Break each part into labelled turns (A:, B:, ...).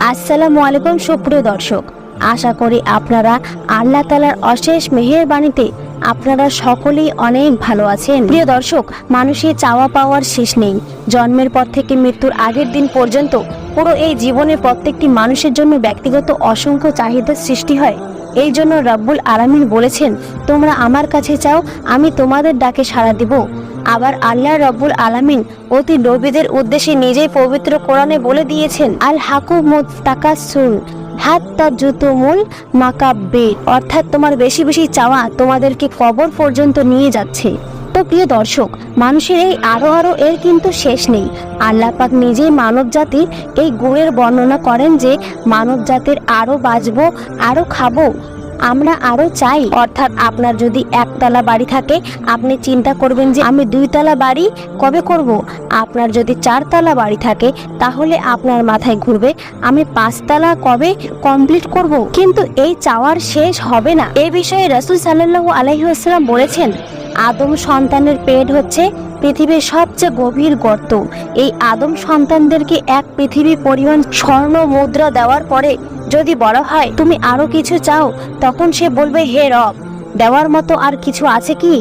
A: আসসালামু আলাইকুম, সুপ্রিয় দর্শক। আশা করি আপনারা আল্লাহ তালার অশেষ মেহের বাণীতে আপনারা সকলেই অনেক ভালো আছেন। প্রিয় দর্শক, মানুষের চাওয়া পাওয়ার শেষ নেই। জন্মের পর থেকে মৃত্যুর আগের দিন পর্যন্ত পুরো এই জীবনে প্রত্যেকটি মানুষের জন্য ব্যক্তিগত অসংখ্য চাহিদার সৃষ্টি হয়। এই জন্য রব্বুল আলামিন বলেছেন, তোমরা আমার কাছে চাও, আমি তোমাদের ডাকে সাড়া দিব। আবার আল্লাহ রব্বুল আলামিন অতি নবীদের উদ্দেশ্যে নিজেই পবিত্র কোরআনে বলে দিয়েছেন, আল হাকু মুতাকাসুন হাত্তা জুতুমুল মাকাব্বে অর্থাৎ তোমার বেশি বেশি চাওয়া তোমাদেরকে কবর পর্যন্ত নিয়ে যাচ্ছে। তো প্রিয় দর্শক, মানুষের এই আরও আরও এর কিন্তু শেষ নেই। আল্লাহ পাক নিজেই মানব জাতির এই গুণের বর্ণনা করেন যে, মানব জাতির আরও বাঁচবো, আরও খাব আমরা আরও চাই। অর্থাৎ আপনার যদি একতলা বাড়ি থাকে, আপনি চিন্তা করবেন যে আমি দুইতলা বাড়ি কবে করব? আপনার যদি চারতলা বাড়ি থাকে, তাহলে আপনার মাথায় ঘুরবে, আমি পাঁচতলা কবে কমপ্লিট করব? কিন্তু এই চাওয়ার শেষ হবে না। এই বিষয়ে রসুল সাল্লাল্লাহু আলাইহি ওয়াসাল্লাম বলেছেন, আদম সন্তানের পেট হচ্ছে পৃথিবীর সবচেয়ে গভীর গর্ত। এই আদম সন্তানদেরকে এক পৃথিবী পরিমাণ স্বর্ণ মুদ্রা দেওয়ার পরে যদি বলা হয়, তুমি আরও কিছু চাও, তখন সে বলবে, হে রব, দেওয়ার মতো আর কিছু আছে কি?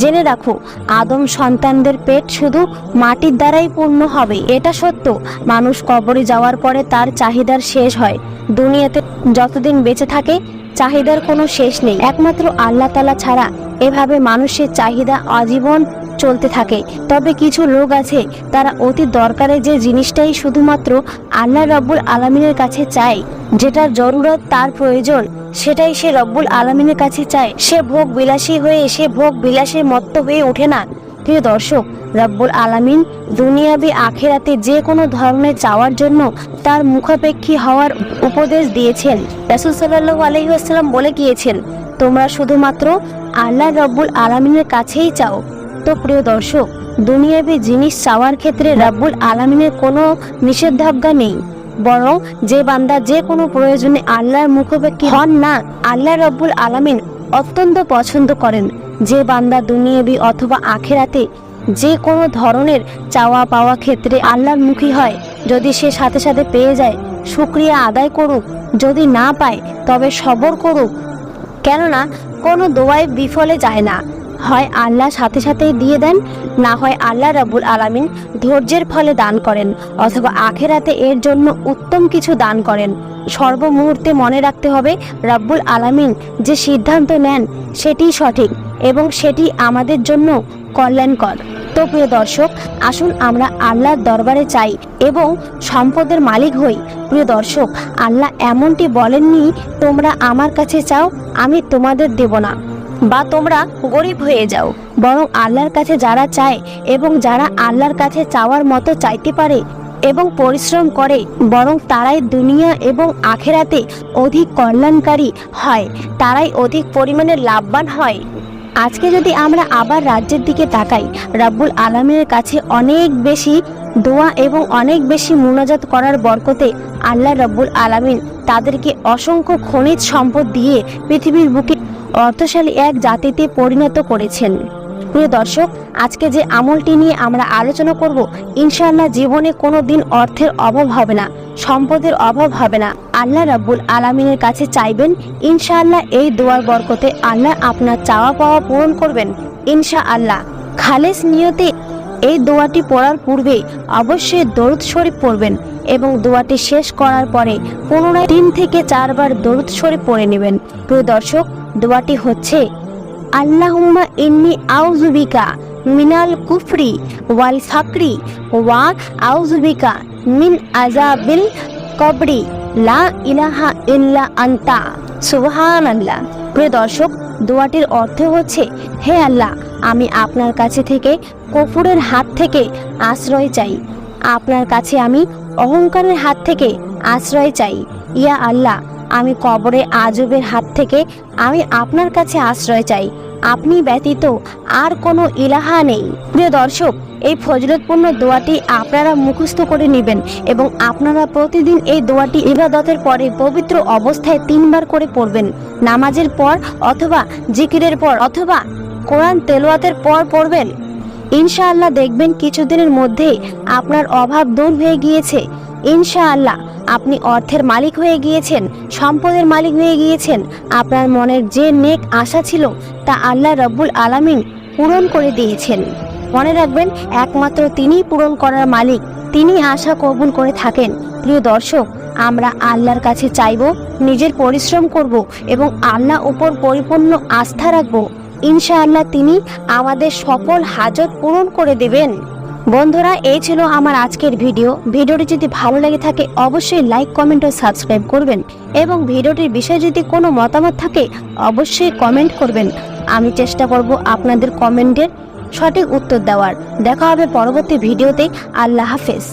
A: জেনে রাখো, আদম সন্তানদের পেট শুধু মাটির দ্বারাই পূর্ণ হবে, এটা সত্য। মানুষ কবরে যাওয়ার পরে তার চাহিদার শেষ হয়। দুনিয়াতে যতদিন বেঁচে থাকে চাহিদার কোনো শেষ নেই। একমাত্র আল্লাহ তালা ছাড়া এভাবে মানুষের চাহিদা আজীবন চলতে থাকে। তবে কিছু লোক আছে, তারা অতি দরকারে যে জিনিসটাই শুধুমাত্র আল্লাহ রব্বুল আলমিনের কাছে চায়, যেটার জরুরত তার প্রয়োজন, সেটাই সে রব্বুল আলমিনের কাছে চায়। সে ভোগ বিলাসী হয়ে, সে ভোগ বিলাসের মত্ত হয়ে ওঠে না। প্রিয় দর্শক রব্বুল আলামিন, দুনিয়াবি আখেরাতে যে কোনো ধরনের চাওয়ার জন্য তার মুখাপেক্ষী হওয়ার উপদেশ দিয়েছেন। রাসুল সাল্লাহ আলহিহাস্লাম বলে গিয়েছেন, তোমরা শুধুমাত্র আল্লাহ রব্বুল আলামিনের কাছেই চাও। তো প্রিয় দর্শক, দুনিয়াবি জিনিস চাওয়ার ক্ষেত্রে রব্বুল আলামিনের কোনো নিষেধাজ্ঞা নেই। বরং যে বান্দা যে কোনো প্রয়োজনে আল্লাহর মুখোপেক্ষী হন না, আল্লাহ রব্বুল আলামিন অত্যন্ত পছন্দ করেন। যে বান্দা দুনিয়াবি অথবা আখেরাতে যে কোনো ধরনের চাওয়া পাওয়া ক্ষেত্রে আল্লাহর মুখী হয়। যদি সে সাথে সাথে পেয়ে যায়, শুক্রিয়া আদায় করুক। যদি না পায়, তবে সবর করুক। কেননা, কোনো দোয়াই বিফলে যায় না। হয় আল্লাহ সাথে সাথেই দিয়ে দেন, না হয় আল্লাহ রাবুল আলামিন ধৈর্যের ফলে দান করেন, অথবা আখেরাতে এর জন্য উত্তম কিছু দান করেন। সর্বমুহূর্তে মনে রাখতে হবে, রাব্বুল আলামিন যে সিদ্ধান্ত নেন সেটি সঠিক এবং সেটি আমাদের জন্য কল্যাণকর। তো প্রিয় দর্শক, আসুন আমরা আল্লাহর দরবারে চাই এবং সম্পদের মালিক হই। প্রিয় দর্শক, আল্লাহ এমনটি বলেননি, তোমরা আমার কাছে চাও, আমি তোমাদের দেব না। বা, তোমরা গরিব হয়ে যাও। বরং আল্লাহর কাছে যারা চায় এবং যারা আল্লাহর কাছে চাওয়ার মতো চাইতে পারে এবং পরিশ্রম করে, বরং তারাই দুনিয়া এবং আখেরাতে অধিক কল্যাণকারী হয়, তারাই অধিক পরিমাণে লাভবান হয়। আজকে যদি আমরা আবার রাজ্যের দিকে তাকাই, রাব্বুল আলমের কাছে অনেক বেশি দোয়া এবং অনেক বেশি মুনাজাত করার বরকতে আল্লাহ রব্বুল আলমিন তাদেরকে অসংখ্য খনিজ সম্পদ দিয়ে পৃথিবীর বুকে অর্থশালী এক জাতিতে পরিণত করেছেন। প্রিয় দর্শক, আজকে যে আমলটি নিয়ে আমরা আলোচনা করব, ইনশাআল্লাহ জীবনে কোনো দিন অর্থের অভাব হবে না, সম্পদের অভাব হবে না। আল্লাহ রাব্বুল আলামিনের কাছে চাইবেন, ইনশাআল্লাহ এই দোয়ার বরকতে আল্লাহ আপনার চাওয়া পাওয়া পূরণ করবেন, ইনশাআল্লাহ। খালেস নিয়তে এই দোয়াটি পড়ার পূর্বে অবশ্যই দরুদ শরীফ পড়বেন এবং দোয়াটি শেষ করার পরে পুনরায় তিন থেকে চারবার দরুদ শরীফ পড়ে নেবেন। প্রিয় দর্শক, দোয়াটি হচ্ছে আল্লাহুম্মা ইন্নি আউজুবিকা মিনাল কুফরি ওয়াল ফাকরি ওয়া আউজুবিকা মিন আজাবিল কবরি লা ইলাহা ইল্লা আন্তা সুবহান আল্লাহ প্রিয় দর্শক, দোয়াটির অর্থ হচ্ছে, হে আল্লাহ, আমি আপনার কাছে থেকে কফুরের হাত থেকে আশ্রয় চাই। আপনার কাছে আমি অহংকারের হাত থেকে আশ্রয় চাই। ইয়া আল্লাহ আমি কবরে আজবের হাত থেকে আমি আপনার কাছে আশ্রয় চাই। আপনি ব্যতীত আর কোনো ইলাহা নেই। প্রিয় দর্শক, এই ফজলতপূর্ণ দোয়াটি আপনারা মুখস্থ করে নেবেন এবং আপনারা প্রতিদিন এই দোয়াটি ইবাদতের পরে পবিত্র অবস্থায় তিনবার করে পড়বেন। নামাজের পর অথবা জিকিরের পর অথবা কোরআন তেলোয়াতের পর পড়বেন। ইনশাআল্লাহ দেখবেন কিছুদিনের মধ্যে আপনার অভাব দূর হয়ে গিয়েছে। ইনশাআল্লাহ, আপনি অর্থের মালিক হয়ে গিয়েছেন, সম্পদের মালিক হয়ে গিয়েছেন। আপনার মনের যে নেক আশা ছিল, তা আল্লাহ রব্বুল আলামিন পূরণ করে দিয়েছেন। মনে রাখবেন, একমাত্র তিনিই পূরণ করার মালিক তিনি আশা কবুল করে থাকেন। প্রিয় দর্শক, আমরা আল্লাহর কাছে চাইব, নিজের পরিশ্রম করব এবং আল্লাহ উপর পরিপূর্ণ আস্থা রাখব। ইনশাআল্লাহ, তিনি আমাদের সকল হাজত পূরণ করে দেবেন। বন্ধুরা, এই ছিল আমার আজকের ভিডিও। ভিডিওটি যদি ভালো লেগে থাকে, অবশ্যই লাইক, কমেন্ট ও সাবস্ক্রাইব করবেন। এবং ভিডিওটির বিষয়ে যদি কোনো মতামত থাকে, অবশ্যই কমেন্ট করবেন। আমি চেষ্টা করব আপনাদের কমেন্টের সঠিক উত্তর দেওয়ার। দেখা হবে পরবর্তী ভিডিওতে। আল্লাহ হাফেজ।